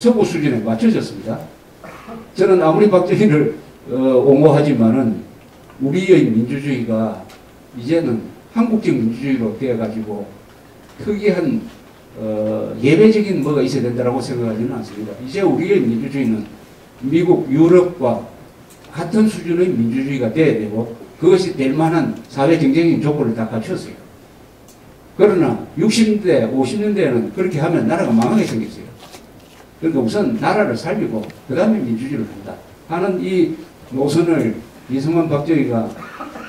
서구 수준에 맞춰졌습니다. 저는 아무리 박정희를 어, 옹호하지만은 우리의 민주주의가 이제는 한국적 민주주의로 되어가지고 특이한 어, 예외적인 뭐가 있어야 된다고 생각하지는 않습니다. 이제 우리의 민주주의는 미국, 유럽과 같은 수준의 민주주의가 돼야 되고 그것이 될 만한 사회 경쟁적인 조건을 다 갖췄어요. 그러나 60년대, 50년대에는 그렇게 하면 나라가 망하게 생겼어요. 그러니까 우선 나라를 살리고 그 다음에 민주주의를 한다 하는 이 노선을 이승만 박정희가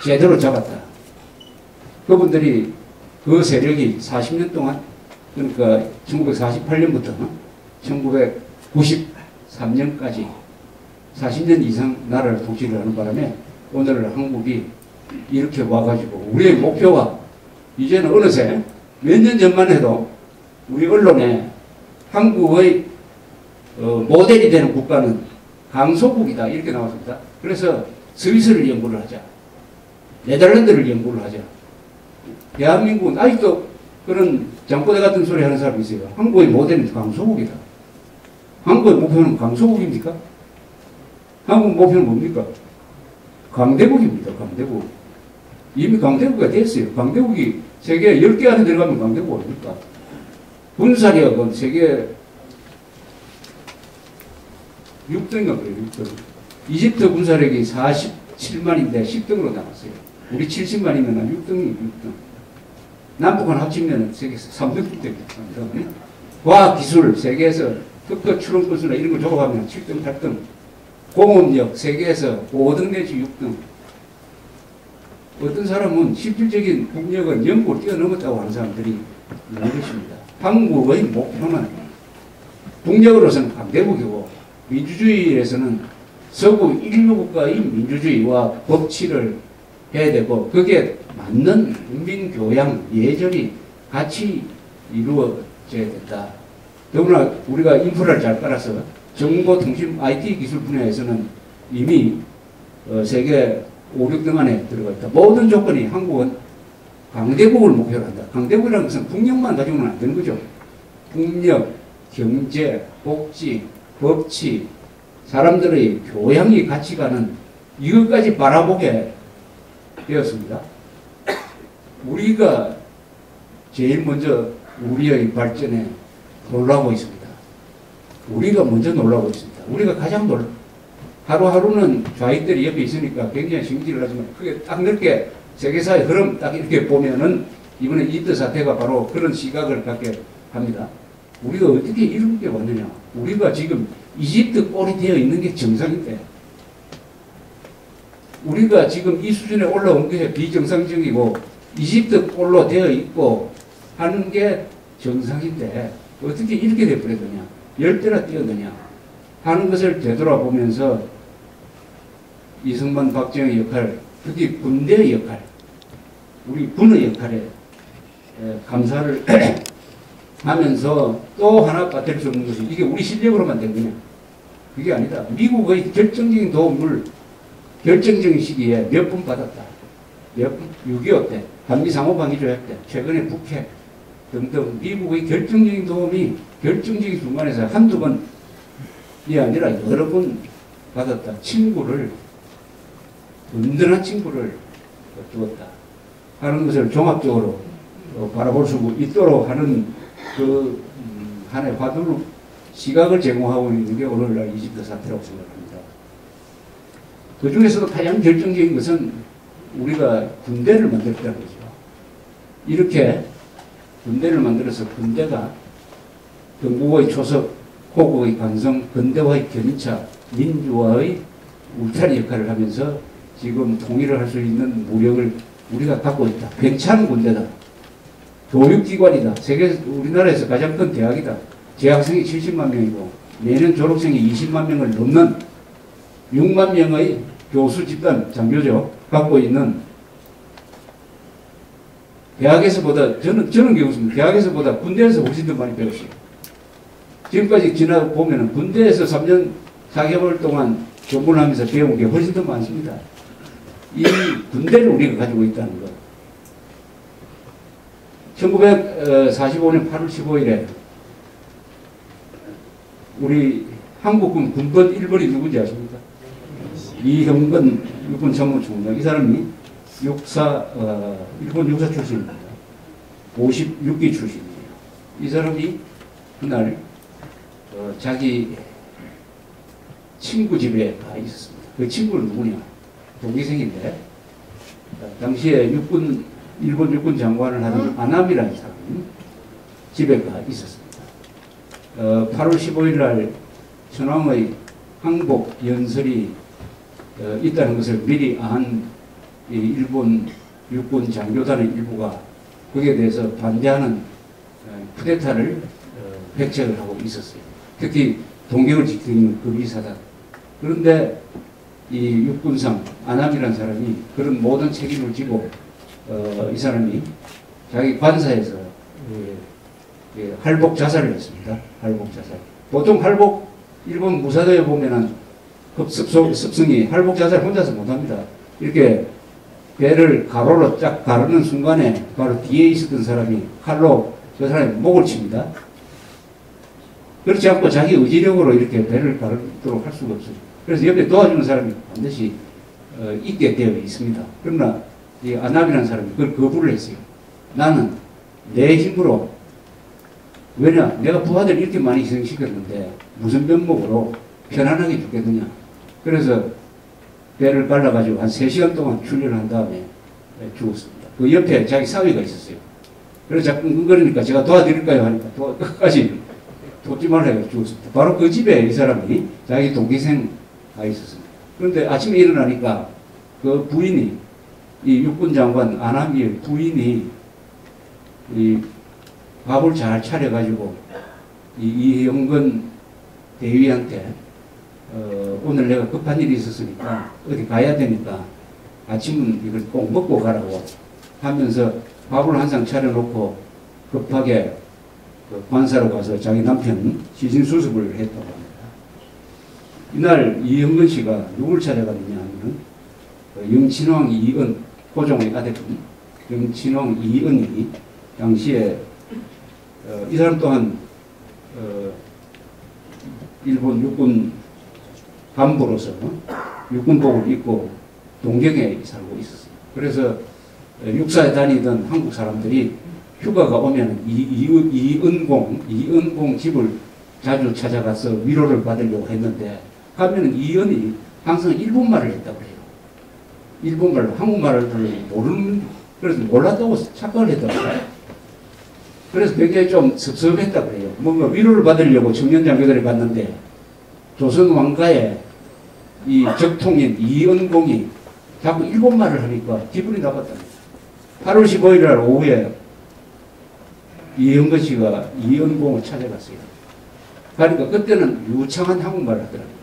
제대로 잡았다. 그분들이 그 세력이 40년 동안 그러니까 1948년부터 1993년까지 40년 이상 나라를 통치를 하는 바람에 오늘 한국이 이렇게 와가지고 우리의 목표가 이제는 어느새 몇 년 전만 해도 우리 언론에 한국의 어, 모델이 되는 국가는 강소국이다 이렇게 나왔습니다. 그래서 스위스를 연구를 하자. 네덜란드를 연구를 하자. 대한민국은 아직도 그런 장포대 같은 소리 하는 사람이 있어요. 한국의 모델은 강소국이다. 한국의 목표는 강소국입니까? 한국 목표는 뭡니까? 강대국입니다. 강대국. 이미 강대국이 됐어요. 강대국이 세계 10개 안에 들어가면 강대국 아닙니까? 군사력은 세계 6등인가 그래요. 6등. 이집트 군사력이 47만인데 10등으로 나갔어요. 우리 70만이면 6등이 6등. 남북한 합치면 세계에서 3등 됩니다. 과학 기술 세계에서 특허 출원 건수나 이런 걸 조합하면 7등, 8등. 공업력 세계에서 5등 내지 6등. 어떤 사람은 실질적인 국력은 영국을 뛰어넘었다고 하는 사람들이 것입니다. 한국의 목표는 국력으로서는 강대국이고 민주주의에서는 서구 인류 국가의 민주주의와 법치를 해야 되고 그게 맞는 국민 교양 예절이 같이 이루어져야 된다. 더구나 우리가 인프라를 잘 깔아서 정보 통신 IT 기술 분야에서는 이미 어, 세계 5, 6등 안에 들어가 있다. 모든 조건이 한국은 강대국을 목표로 한다. 강대국이라는 것은 국력만 가지고는 안 되는 거죠. 국력, 경제, 복지, 법치, 사람들의 교양이 같이 가는 이것까지 바라보게 되었습니다. 우리가 제일 먼저 우리의 발전에 놀라고 있습니다. 우리가 먼저 놀라고 있습니다. 우리가 가장 놀 하루하루는 좌익들이 옆에 있으니까 굉장히 신기를 하지만 그게 딱 넓게 세계사의 흐름 딱 이렇게 보면은 이번에 이집트 사태가 바로 그런 시각을 갖게 합니다. 우리가 어떻게 이런 게 왔느냐. 우리가 지금 이집트 꼴이 되어 있는 게 정상인데 우리가 지금 이 수준에 올라온 게 비정상적이고 이집트 꼴로 되어 있고 하는 게 정상인데 어떻게 이렇게 돼버렸느냐. 열대나 뛰었느냐 하는 것을 되돌아보면서 이승만 박정희 역할, 특히 군대의 역할, 우리 군의 역할에 감사를 하면서 또 하나 빠뜨릴 수 없는 것이 이게 우리 실력으로만 된 거냐. 그게 아니다. 미국의 결정적인 도움을 결정적인 시기에 몇 분 받았다. 몇 분? 6.25 때, 한미 상호방위조약 때, 최근에 북해 등등 미국의 결정적인 도움이 결정적인 순간에서 한두 번이 아니라 여러 번 받았다. 친구를, 든든한 친구를 두었다. 하는 것을 종합적으로 바라볼 수 있도록 하는 그 음, 하나의 화두를 시각을 제공하고 있는 게 오늘날 이집트 사태라고 생각합니다. 그 중에서도 가장 결정적인 것은 우리가 군대를 만들었다는 거죠. 이렇게 군대를 만들어서 군대가 경국의 초석, 호국의 관성, 근대화의 견인차, 민주화의 울타리 역할을 하면서 지금 통일을 할 수 있는 무력을 우리가 갖고 있다. 괜찮은 군대다. 교육기관이다. 세계 우리나라에서 가장 큰 대학이다. 재학생이 70만 명이고 내년 졸업생이 20만 명을 넘는 6만 명의 교수 집단 장교죠. 갖고 있는 대학에서보다 저는 저는 경우습니다 대학에서보다 군대에서 훨씬 더 많이 배웠어요. 지금까지 지나 보면은 군대에서 3년 4개월 동안 전문을 하면서 배운 게 훨씬 더 많습니다. 이 군대를 우리가 가지고 있다는 것. 1945년 8월 15일에 우리 한국군 군번 1번이 누군지 아십니까? 이형근 육군 참모총장 이 사람이 육사 어, 일본 육사 출신입니다. 56기 출신이에요. 이 사람이 그날 어, 자기 친구 집에 가 있었습니다. 그 친구는 누구냐? 동기생인데 어, 당시에 육군 일본 육군 장관을 하던 아남이라는 사람이 집에 가 있었습니다. 어, 8월 15일 날 천황의 항복 연설이 어, 있다는 것을 미리 안이 일본 육군 장교단의 일부가 거기에 대해서 반대하는 어, 쿠데타를 어, 백책을 하고 있었어요. 특히 동경을 지키는 그 비사단. 그런데 이 육군상 안함이라는 사람이 그런 모든 책임을 지고 어, 이 사람이 자기 관사에서 예, 예, 할복 자살을 했습니다. 할복 자살. 보통 할복 일본 무사대에 보면은 급습 습승이 할복 자살 혼자서 못합니다. 이렇게 배를 가로로 쫙 가르는 순간에 바로 뒤에 있었던 사람이 칼로 저 사람이 목을 칩니다. 그렇지 않고 자기 의지력으로 이렇게 배를 가르도록 할 수가 없어요. 그래서 옆에 도와주는 사람이 반드시 어, 있게 되어 있습니다. 그러나 이 아납이라는 사람이 그걸 거부를 했어요. 나는 내 힘으로 왜냐 내가 부하들 이렇게 많이 희생시켰는데 무슨 면목으로 편안하게 죽겠느냐. 그래서 배를 갈라가지고 한 3시간 동안 훈련을 한 다음에 죽었습니다. 그 옆에 자기 사위가 있었어요. 그래서 자꾸 끙거리니까 제가 도와드릴까요? 하니까 도, 끝까지 돕지 말라 해서 죽었습니다. 바로 그 집에 이 사람이 자기 동기생가 있었습니다. 그런데 아침에 일어나니까 그 부인이 이 육군 장관 안함기의 부인이 이 밥을 잘 차려가지고 이 이영근 대위한테 어, 오늘 내가 급한 일이 있었으니까 어디 가야 되니까 아침은 이걸 꼭 먹고 가라고 하면서 밥을 한 상 차려놓고 급하게 그 관사로 가서 자기 남편 시신 수습을 했다고 합니다. 이날 이영근 씨가 누굴 찾아갔느냐 하면 그 영친왕 이은 고종의 아들분 영친왕 이은이 당시에 어, 이 사람 또한 어, 일본 육군 간부로서 육군복을 입고 동경에 살고 있었어요. 그래서 육사에 다니던 한국 사람들이 휴가가 오면 이, 이, 이은공, 이은공 집을 자주 찾아가서 위로를 받으려고 했는데 가면은 이은이 항상 일본말을 했다고 그래요. 일본말, 한국말을 모르는, 그래서 몰랐다고 착각을 했다고 그래요. 그래서 굉장히 좀 섭섭했다고 그래요. 뭔가 위로를 받으려고 청년 장교들이 갔는데 조선 왕가의 이 적통인 이은공이 자꾸 일본말을 하니까 기분이 나빴답니다. 8월 15일 날 오후에 이영근 씨가 이은공을 찾아갔어요. 그러니까 그때는 유창한 한국말을 하더랍니다.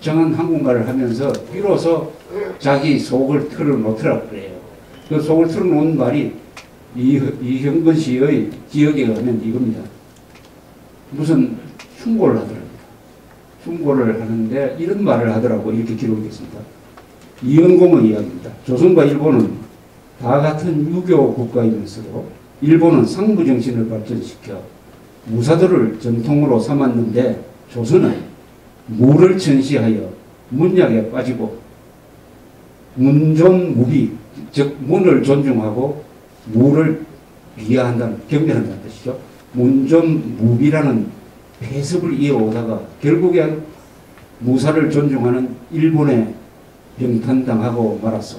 정한 한국말을 하면서 비로소 자기 속을 털어놓더라고 그래요. 그 속을 털어놓은 말이 이, 이형근 씨의 기억에 가면 이겁니다. 무슨 흉고를 하더라고요. 흉고를 하는데 이런 말을 하더라고 이렇게 기록이 됐습니다. 이은공의 이야기입니다. 조선과 일본은 다 같은 유교 국가이면서도 일본은 상부 정신을 발전시켜 무사도를 전통으로 삼았는데 조선은 무를 전시하여 문약에 빠지고 문존무비 즉 문을 존중하고 무를 비하한다는 경멸한다는 뜻이죠. 문존무비라는 폐습을 이어오다가 결국엔 무사를 존중하는 일본에 병탄당하고 말았어.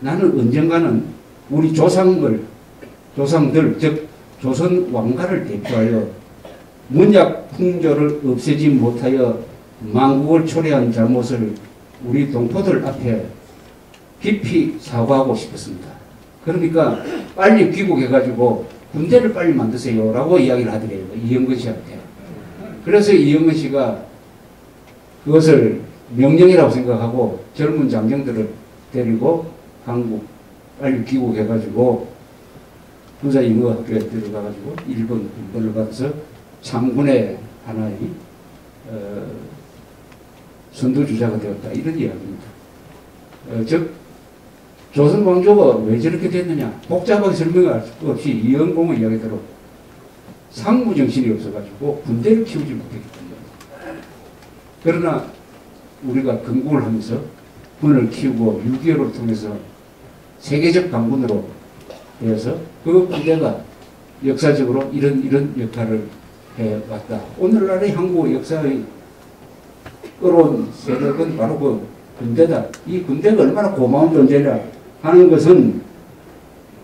나는 언젠가는 우리 조상을, 조상들, 즉, 조선 왕가를 대표하여 문약 풍조를 없애지 못하여 망국을 초래한 잘못을 우리 동포들 앞에 깊이 사과하고 싶었습니다. 그러니까 빨리 귀국해가지고 군대를 빨리 만드세요. 라고 이야기를 하더래요. 이영근 씨한테. 그래서 이영근 씨가 그것을 명령이라고 생각하고 젊은 장병들을 데리고 한국 빨리 귀국해가지고 군사 임무학교에 들어가가지고 일본 군번을 받아서 장군의 하나의 어, 선두주자가 되었다 이런 이야기입니다. 어, 즉 조선 왕조가 왜 저렇게 됐느냐 복잡하게 설명할 수 없이 이영공의 이야기대로 상무 정신이 없어가지고 군대를 키우지 못했기 때문에 그러나 우리가 건국을 하면서 군을 키우고 6.25를 통해서 세계적 강군으로 되어서 그 부대가 역사적으로 이런 이런 역할을 해왔다. 오늘날의 한국 역사의 끌어온 세력은 바로 그 군대다. 이 군대가 얼마나 고마운 존재냐 하는 것은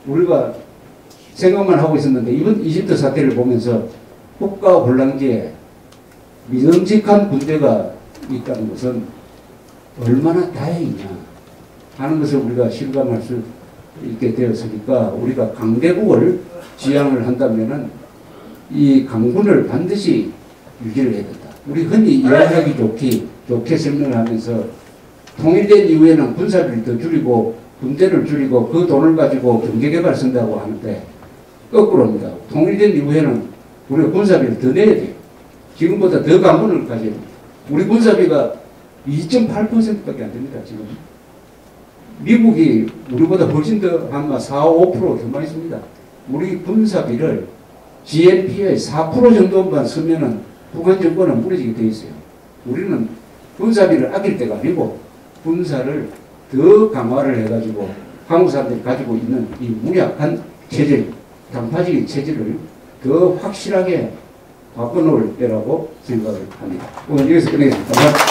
우리가 생각만 하고 있었는데 이번 이집트 사태를 보면서 국가 혼란기에 믿음직한 군대가 있다는 것은 얼마나 다행이냐 하는 것을 우리가 실감할 수 있게 되었으니까 우리가 강대국을 지향을 한다면은 이 강군을 반드시 유지를 해야 된다. 우리 흔히 이야기하기 좋기, 좋게 설명을 하면서 통일된 이후에는 군사비를 더 줄이고 군대를 줄이고 그 돈을 가지고 경제개발 쓴다고 하는데 거꾸로입니다. 통일된 이후에는 우리가 군사비를 더 내야 돼요. 지금보다 더 강군을 가져야 됩니다. 우리 군사비가 2.8%밖에 안 됩니다. 지금. 미국이 우리보다 훨씬 더 아마 4, 5%더 많이 씁니다. 우리 군사비를 GNP의 4% 정도만 쓰면은 북한 정권은 무너지게 돼 있어요. 우리는 군사비를 아낄 때가 아니고 군사를 더 강화를 해가지고 한국 사람들이 가지고 있는 이 무약한 체질, 단파적인 체질을 더 확실하게 바꿔놓을 때라고 생각을 합니다. 오늘 여기서 끝내겠습니다.